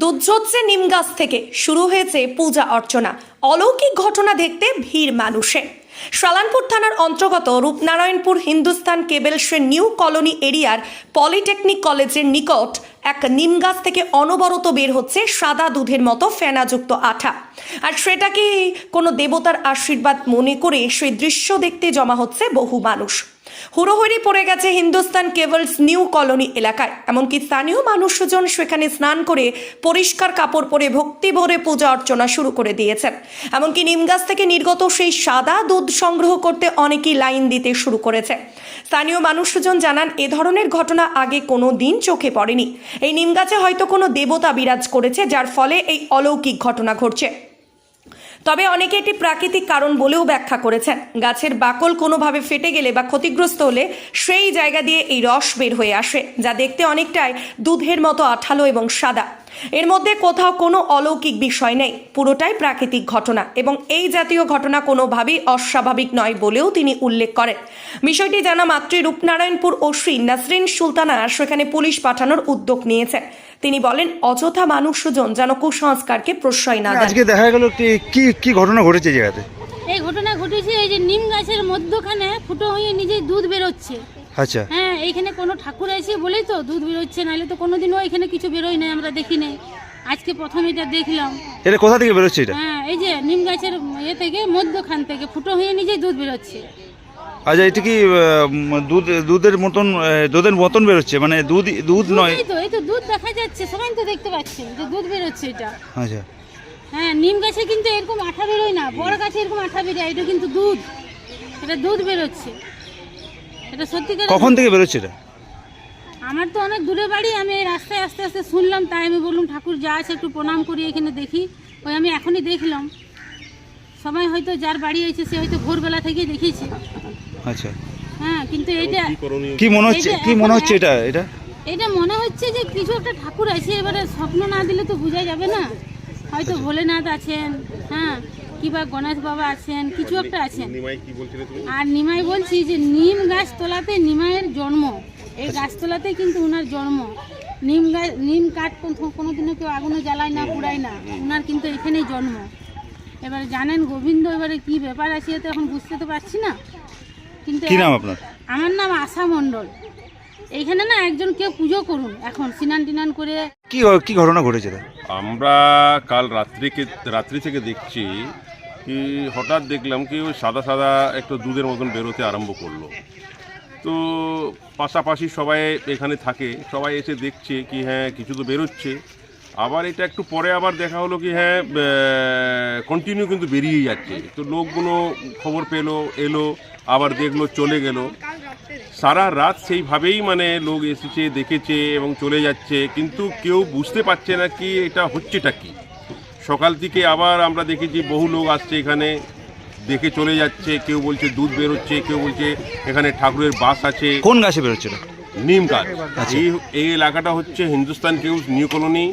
দুধ নিম গাছ থেকে শুরু হয়েছে পূজা অর্চনা, অলৌকিক ঘটনা দেখতে ভিড় মানুষের। সালানপুর থানার অন্তর্গত রূপনারায়ণপুর হিন্দুস্তান কেবেলসের নিউ কলোনি এরিয়ার পলিটেকনিক কলেজের নিকট এক নিম গাছ থেকে অনবরত বের হচ্ছে সাদা দুধের মতো ফেনাযুক্ত আঠা। আর সেটাকে কোনো দেবতার আশীর্বাদ মনে করে সেই দৃশ্য দেখতে জমা হচ্ছে বহু মানুষ? হুড়োহুড়ি পড়ে গেছে হিন্দুস্তান কেবলস নিউ কলোনি এলাকায়। এমনকি স্থানীয় মানুষজন সেখানে স্নান করে পরিষ্কার কাপড় পরে ভক্তি ভরে পূজা অর্চনা শুরু করে দিয়েছেন। এমনকি নিম গাছ থেকে নির্গত সেই সাদা দুধ সংগ্রহ করতে অনেকেই লাইন দিতে শুরু করেছে। স্থানীয় মানুষজন জানান, এ ধরনের ঘটনা আগে কোনো দিন চোখে পড়েনি। এই নিমগাছে হয়তো কোনো দেবতা বিরাজ করেছে, যার ফলে এই অলৌকিক ঘটনা ঘটছে। তবে অনেকে এটি প্রাকৃতিক কারণ বলেও ব্যাখ্যা করেছেন। গাছের বাকল কোনোভাবে ফেটে গেলে বা ক্ষতিগ্রস্ত হলে সেই জায়গা দিয়ে এই রস বের হয়ে আসে, যা দেখতে অনেকটাই দুধের মতো আঠালো এবং সাদা। এর মধ্যে কোথাও কোনো অলৌকিক বিষয় নেই। পুরোটাই প্রাকৃতিক ঘটনা এবং এই জাতীয় ঘটনা কোনোভাবেই অস্বাভাবিক নয় বলেও তিনি উল্লেখ করেন। বিষয়টি জানা মাত্রই রূপনারায়ণপুর ওসি নাসরিন সুলতানা সেখানে পুলিশ পাঠানোর উদ্যোগ নিয়েছেন। তিনি বলেন অযথা মানুষজন যেন কুসংস্কারকে প্রশ্রয় না আজকে দেখা গেল কি কি কি ঘটনা ঘটেছে এই জায়গাতে? এই ঘটনা ঘটেছে এই যে নিম গাছের মধ্যখানে ফুটো হয়ে নিজেই দুধ বেরোচ্ছে। আচ্ছা। হ্যাঁ এইখানে কোনো ঠাকুর আছে বলেই তো দুধ বেরোচ্ছে নাহলে তো কোনোদিনও এখানে কিছু বেরোয় না আমরা দেখি নাই। আজকে প্রথম এটা দেখলাম। এটা কোথা থেকে বেরোচ্ছে এটা? হ্যাঁ এই যে নিম গাছের ইয়ে থেকে মধ্যখান থেকে ফুটো হয়ে নিজেই দুধ বেরোচ্ছে। আচ্ছা এটা কি দুধ দুধের মতন দুধের মতন বেরোচ্ছে? মানে দুধ দুধ নয়। এই তো এই তো দুধ দেখা যাচ্ছে সবাই তো দেখতে পাচ্ছেন যে দুধ বেরোচ্ছে এটা। আচ্ছা। হ্যাঁ নিম গাছে কিন্তু এরকম আঠা বেরোয় না বড় গাছে এরকম আঠা বেরোয় এটা কিন্তু দুধ। এটা দুধ বেরোচ্ছে। এটা সত্যিকার কখন থেকে বেরোচ্ছে এটা? আমার তো অনেক দূরে বাড়ি আমি এই রাস্তায় আস্তে আস্তে শুনলাম তাই আমি বললাম ঠাকুর যা আছে একটু প্রণাম করি এখানে দেখি। ওই আমি এখনই দেখলাম। সবাই হয়তো যার বাড়ি আছে সে হয়তো ভোরবেলা থেকেই দেখেছে আচ্ছা। হ্যাঁ কিন্তু এইটা কি মনে হচ্ছে? কি মনে হচ্ছে এটা এটা? এটা মনে হচ্ছে যে কিছু একটা ঠাকুর আছে এবারে স্বপ্ন না দিলে তো বোঝা যাবে না। হয়তো ভোলেনাথ আছেন হ্যাঁ কিংবা গণেশ বাবা আছেন কিছু একটা আছেন। আর নিমাই বলছি যে নিম গাছ তোলাতে নিমাইয়ের জন্ম। এই গাছ গাছতলাতে কিন্তু ওনার জন্ম। নিম গাছ নিম কাঠ কোনো- কোনোদিনও কেউ আগুনে জ্বালায় না পুড়ায় না। ওনার কিন্তু এখানেই জন্ম। এবারে জানেন গোবিন্দ এবারে কি ব্যাপার আছে তো এখন বুঝতে তো পারছি না। কিন্তু আমার নাম আশা মণ্ডল। এইখানে না একজন কেউ পুজো করুন এখন সিনান টিনান করে কি কি ঘটনা ঘটেছে আমরা কাল রাত্রিকে, রাত্রি থেকে দেখছি কি হঠাৎ দেখলাম কি ওই সাদা সাদা একটু দুধের মতন বেরোতে আরম্ভ করল। তো পাশাপাশি সবাই এখানে থাকে, সবাই এসে দেখছে কি হ্যাঁ কিছু তো বেরোচ্ছে। আবার এটা একটু পরে আবার দেখা হলো কি হ্যাঁ কন্টিনিউ কিন্তু বেরিয়ে যাচ্ছে। তো লোকগুলো খবর পেল, এলো, আবার দেখল, চলে গেল। সারা রাত সেইভাবেই মানে লোক এসেছে দেখেছে এবং চলে যাচ্ছে। কিন্তু কেউ বুঝতে পারছে না কি এটা হচ্ছেটা কি। সকাল থেকে আবার আমরা দেখেছি বহু লোক আসছে এখানে দেখে চলে যাচ্ছে। কেউ বলছে দুধ বেরোচ্ছে কেউ বলছে এখানে ঠাকুরের বাস আছে। কোন গাছে বেরোচ্ছে এটা নিম গাছ। এই এই এলাকাটা হচ্ছে হিন্দুস্তান কেউস নিউ কলোনি।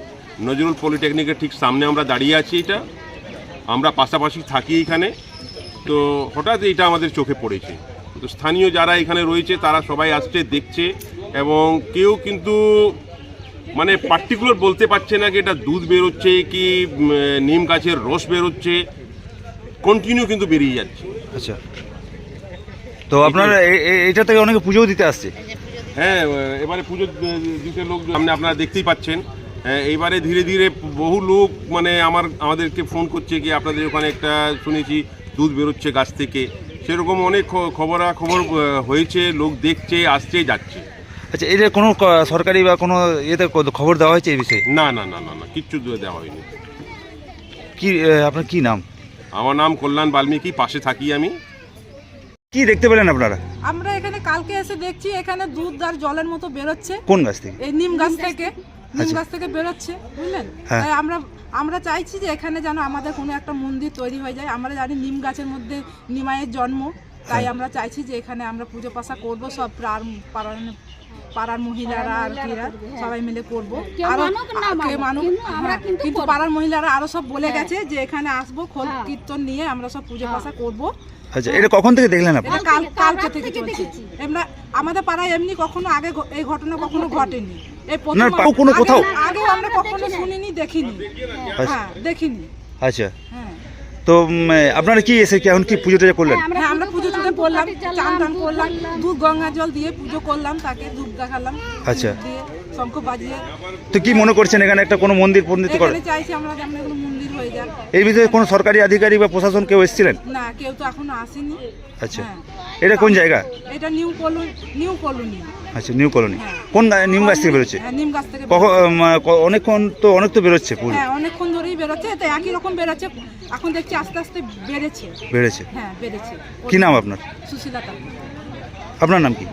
নজরুল পলিটেকনিকের ঠিক সামনে আমরা দাঁড়িয়ে আছি এটা। আমরা পাশাপাশি থাকি এখানে। তো হঠাৎ এটা আমাদের চোখে পড়েছে। তো স্থানীয় যারা এখানে রয়েছে তারা সবাই আসছে দেখছে এবং কেউ কিন্তু মানে পার্টিকুলার বলতে পারছে না কি এটা দুধ বেরোচ্ছে কি নিম গাছের রস বেরোচ্ছে। কন্টিনিউ কিন্তু বেরিয়ে যাচ্ছে। আচ্ছা। তো আপনারা এটা থেকে অনেকে পুজোও দিতে আসছে? হ্যাঁ এবারে পুজো দিতে লোক সামনে আপনারা দেখতেই পাচ্ছেন। হ্যাঁ, এইবারে ধীরে ধীরে বহু লোক মানে আমার আমাদেরকে ফোন করছে কি আপনাদের ওখানে একটা শুনেছি দুধ বেরোচ্ছে গাছ থেকে। সেরকম অনেক খ- খবরাখবর হয়েছে লোক দেখছে আসছে যাচ্ছে। আচ্ছা এটা কোনো সরকারি বা কোনো ইয়েতে খবর দেওয়া হয়েছে এই বিষয়ে? না না না না না কিচ্ছু দেওয়া হয়নি। কি আপনার কি নাম? আমার নাম কল্যাণ বাল্মীকি পাশে থাকি আমি। কি দেখতে পেলেন আপনারা? আমরা এখানে কালকে এসে দেখছি এখানে দুধ আর জলের মতো বেরোচ্ছে। কোন গাছ থেকে? এই নিম গাছ থেকে। নিম আচ্ছা। গাছ থেকে বেরোচ্ছে বুঝলেন? হ্যাঁ। তাই আমরা আমরা চাইছি যে এখানে যেন আমাদের কোনো একটা মন্দির তৈরি হয়ে যায়। আমরা জানি নিম গাছের মধ্যে নিমায়ের জন্ম তাই হ্যাঁ। আমরা চাইছি যে এখানে আমরা পুজো পাশা করব সব পাড়ার পাড়ার পাড়ার মহিলারা আর কিরা সবাই মিলে করব। আরও কেউ মানুক হ্যাঁ, কিন্তু পাড়ার মহিলারা আরও সব বলে গেছে যে এখানে আসব খোল কীর্তন নিয়ে আমরা সব পুজো পাশা করব। আচ্ছা এটা কখন থেকে দেখলেন আপনি? কাল কালকে থেকে চলছে। আমরা আমাদের পাড়ায় এমনি কখনো আগে এই ঘটনা কখনো ঘটেনি। এই প্রথম কোনো আগে- কোথাও? আগে আমরা কখনো শুনিনি দেখিনি। আচ্ছা। হ্যাঁ দেখিনি। আচ্ছা। হ্যাঁ। তো উম, আপনারা কি এসে কি এখন কি পুজো টুজো করলেন? হ্যাঁ আমরা পুজো টুজো করলাম চান টান করলাম দুধ গঙ্গা জল দিয়ে পুজো করলাম তাকে ধূপ দেখালাম আচ্ছা। ধূপ দিয়ে শঙ্খ বাজিয়ে। তো কি মনে করছেন এখানে একটা কোনো মন্দির পন্ডিত করে এখানে চাইছি আমরা যেন এগুলো মন্দির হয়ে যাক এই বিষয়ে কোনো সরকারি আধিকারিক বা প্রশাসন কেউ এসেছিলেন? না কেউ তো এখনও আসেনি। আচ্ছা। হ্যাঁ। এটা কোন জায়গা? এটা নিউ কলোনি নিউ কলোনি। আচ্ছা নিউ কলোনি। কোন গা- নিম গাছ থেকে বেরোচ্ছে? হ্যাঁ, নিম গাছ থেকে কখন অনেকক্ষণ তো অনেক তো বেরোচ্ছে ফুল হ্যাঁ অনেকক্ষণ ধরেই বেরোচ্ছে। তো একই রকম বেরোচ্ছে। এখন দেখছি আস্তে আস্তে বেড়েছে। বেড়েছে। হ্যাঁ বেড়েছে। কি নাম আপনার? সুশীলা আপনার নাম কি?